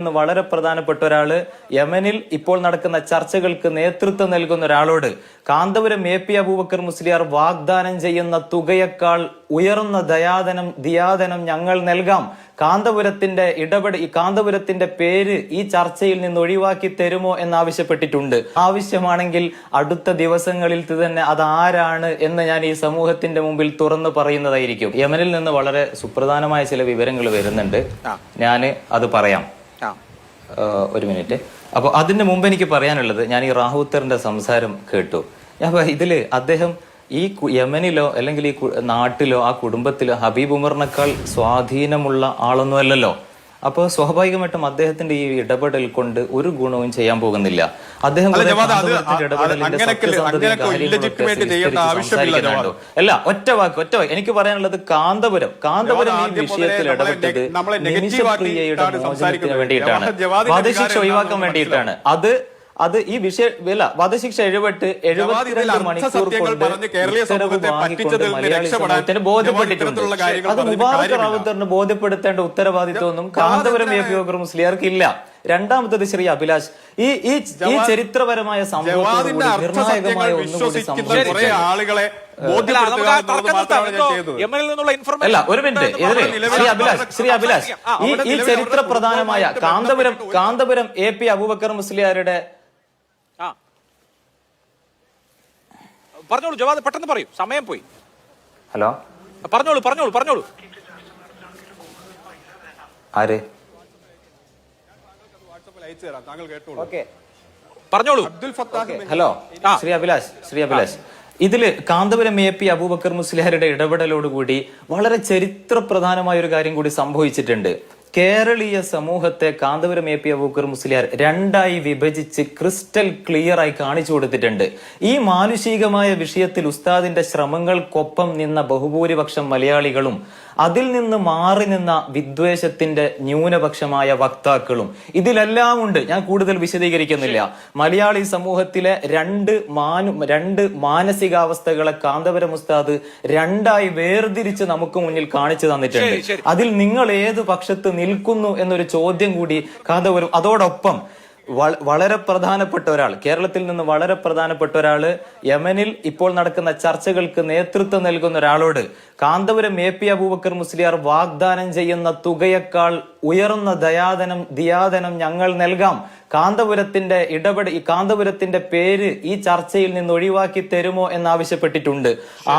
ഇന്ന് വളരെ പ്രധാനപ്പെട്ട ഒരാൾ യമനിൽ ഇപ്പോൾ നടക്കുന്ന ചർച്ചകൾക്ക് നേതൃത്വം നൽകുന്ന ഒരാളോട് കാന്തപുരം എ പി അബൂബക്കർ മുസ്ലിയാർ വാഗ്ദാനം ചെയ്യുന്ന തുകയേക്കാൾ ഉയർന്ന ദയാദനം ദിയാദനം ഞങ്ങൾ നൽകാം. കാന്തപുരത്തിന്റെ ഇടപെട ഈ കാന്തപുരത്തിന്റെ പേര് ഈ ചർച്ചയിൽ നിന്ന് ഒഴിവാക്കി തരുമോ എന്നാവശ്യപ്പെട്ടിട്ടുണ്ട് ആവശ്യമാണെങ്കിൽ അടുത്ത ദിവസങ്ങളിൽ തന്നെ അത് ആരാണ് എന്ന് ഞാൻ ഈ സമൂഹത്തിന്റെ മുമ്പിൽ തുറന്നു പറയുന്നതായിരിക്കും. യമനിൽ നിന്ന് വളരെ സുപ്രധാനമായ ചില വിവരങ്ങൾ വരുന്നുണ്ട്. ഞാൻ അത് പറയാം. ഒരു മിനിറ്റ്. അപ്പൊ അതിന് മുമ്പ് എനിക്ക് പറയാനുള്ളത് ഞാൻ ഈ റാഹുത്തറിന്റെ സംസാരം കേട്ടു. അപ്പൊ ഇതിൽ അദ്ദേഹം ഈ യമനിലോ അല്ലെങ്കിൽ ഈ നാട്ടിലോ ആ കുടുംബത്തിലോ ഹബീബ് ഉമറിനേക്കാൾ സ്വാധീനമുള്ള ആളൊന്നും അല്ലല്ലോ അപ്പോൾ സ്വാഭാവികമായിട്ടും അദ്ദേഹത്തിന്റെ ഈ ഇടപെടൽ കൊണ്ട് ഒരു ഗുണവും ചെയ്യാൻ പോകുന്നില്ല. അദ്ദേഹം അല്ല, ഒറ്റ വാക്ക് ഒറ്റ വാക്ക്. എനിക്ക് പറയാനുള്ളത് കാന്തപുരം. കാന്തപുരം ഈ വിഷയത്തിൽ ഇടപെട്ടത് നിമിഷപ്രിയയുടെ മോചനത്തിന് വേണ്ടിയിട്ടാണ്. വധശിക്ഷ ഒഴിവാക്കാൻ വേണ്ടിയിട്ടാണ്. അത് അത് ഈ വിഷയ വില വധശിക്ഷ എഴുപെട്ട് എഴുപത്തിരണ്ട് മണിക്കൂർ കൊണ്ട് ബോധ്യപ്പെട്ടിട്ടുണ്ട്. അത് മുബാറക് റാവുത്തറിന് ബോധ്യപ്പെടുത്തേണ്ട ഉത്തരവാദിത്വമൊന്നും കാന്തപുരം എ പി ബക്കർ മുസ്ലിയാർക്ക് ഇല്ല രണ്ടാമത്തത് ശ്രീ അഭിലാഷ്. ഈ ഈ ഈ ചരിത്രപരമായ സംഭവം നിർണായകമായ ഒന്നുകൂടി ആളുകളെ അല്ല, ഒരു മിനിറ്റ് ശ്രീ അഭിലാഷ് ശ്രീ അഭിലാഷ്. ഈ ഈ ചരിത്ര പ്രധാനമായ കാന്തപുരം കാന്തപുരം എ പി അബൂബക്കർ മുസ്ലിയാരുടെ പറഞ്ഞോളൂ ജവാദ് പെട്ടെന്ന് പറയൂ. സമയം പോയി. ഹലോ? പറഞ്ഞോളൂ പറഞ്ഞോളൂ പറഞ്ഞോളൂ. ആര്? പറഞ്ഞോളൂ. അബ്ദുൽ ഫത്താഹ് ഹലോ ശ്രീ അഭിലാഷ് ശ്രീ അഭിലാഷ്. ഇതിൽ കാന്തപുരം എ പി അബൂബക്കർ മുസ്ലിയാരുടെ ഇടപെടലോടുകൂടി വളരെ ചരിത്ര പ്രധാനമായ ഒരു കാര്യം കൂടി സംഭവിച്ചിട്ടുണ്ട്. കേരളീയ സമൂഹത്തെ കാന്തപുരം എ പി അബൂക്കർ മുസ്ലിയാർ രണ്ടായി വിഭജിച്ച് ക്രിസ്റ്റൽ ക്ലിയറായി കാണിച്ചു കൊടുത്തിട്ടുണ്ട്. ഈ മാനുഷികമായ വിഷയത്തിൽ ഉസ്താദിന്റെ ശ്രമങ്ങൾക്കൊപ്പം നിന്ന ബഹുഭൂരിപക്ഷം മലയാളികളും അതിൽ നിന്ന് മാറി നിന്ന വിദ്വേഷത്തിന്റെ ന്യൂനപക്ഷമായ വക്താക്കളും ഇതിലെല്ലാം ഉണ്ട് ഞാൻ കൂടുതൽ വിശദീകരിക്കുന്നില്ല. മലയാളി സമൂഹത്തിലെ രണ്ട് മാനു രണ്ട് മാനസികാവസ്ഥകളെ കാന്തപുരം ഉസ്താദ് രണ്ടായി വേർതിരിച്ച് നമുക്ക് മുന്നിൽ കാണിച്ചു തന്നിട്ടുണ്ട്. അതിൽ നിങ്ങൾ ഏത് പക്ഷത്ത് നിൽക്കുന്നു എന്നൊരു ചോദ്യം കൂടി കാന്തപുരം അതോടൊപ്പം വളരെ പ്രധാനപ്പെട്ട ഒരാൾ കേരളത്തിൽ നിന്ന് വളരെ പ്രധാനപ്പെട്ട ഒരാൾ യമനിൽ ഇപ്പോൾ നടക്കുന്ന ചർച്ചകൾക്ക് നേതൃത്വം നൽകുന്ന ഒരാളോട് കാന്തപുരം എ പി അബൂബക്കർ മുസ്ലിയാർ വാഗ്ദാനം ചെയ്യുന്ന തുകയേക്കാൾ ഉയർന്ന ദയാദനം ദിയാദനം ഞങ്ങൾ നൽകാം. കാന്തപുരത്തിന്റെ ഇടപെടൽ ഈ കാന്തപുരത്തിന്റെ പേര് ഈ ചർച്ചയിൽ നിന്ന് ഒഴിവാക്കി തരുമോ എന്നാവശ്യപ്പെട്ടിട്ടുണ്ട്.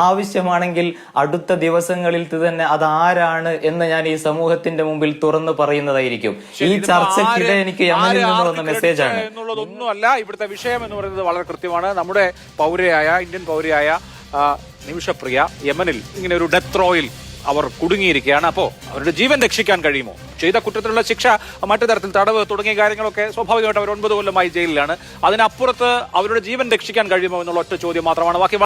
ആവശ്യമാണെങ്കിൽ അടുത്ത ദിവസങ്ങളിൽ തന്നെ അത് ആരാണ് എന്ന് ഞാൻ ഈ സമൂഹത്തിന്റെ മുമ്പിൽ തുറന്നു പറയുന്നതായിരിക്കും. ഈ ചർച്ചയ്ക്കിടെ എനിക്ക് യമനിൽ ആണ് നിന്ന് വന്ന മെസ്സേജാണ് എന്നുള്ളതൊന്നുമല്ല. ഇവിടുത്തെ വിഷയം എന്ന് പറയുന്നത് വളരെ കൃത്യമാണ്. നമ്മുടെ പൗരയായ ഇന്ത്യൻ പൗരയായ നിമിഷപ്രിയ യമനിൽ ഇങ്ങനെ ഒരു ഡെത്ത് റോയിൽ അവർ കുടുങ്ങിയിരിക്കുകയാണ്. അപ്പോ അവരുടെ ജീവൻ രക്ഷിക്കാൻ കഴിയുമോ? ചെയ്ത കുറ്റത്തിലുള്ള ശിക്ഷ മറ്റു തരത്തിൽ തടവ് തുടങ്ങിയ കാര്യങ്ങളൊക്കെ സ്വാഭാവികമായിട്ട് അവർ ഒൻപത് കൊല്ലമായി ജയിലിലാണ്. അതിനപ്പുറത്ത് അവരുടെ ജീവൻ രക്ഷിക്കാൻ കഴിയുമോ എന്നുള്ള ഒറ്റ ചോദ്യം മാത്രമാണ്. ബാക്കി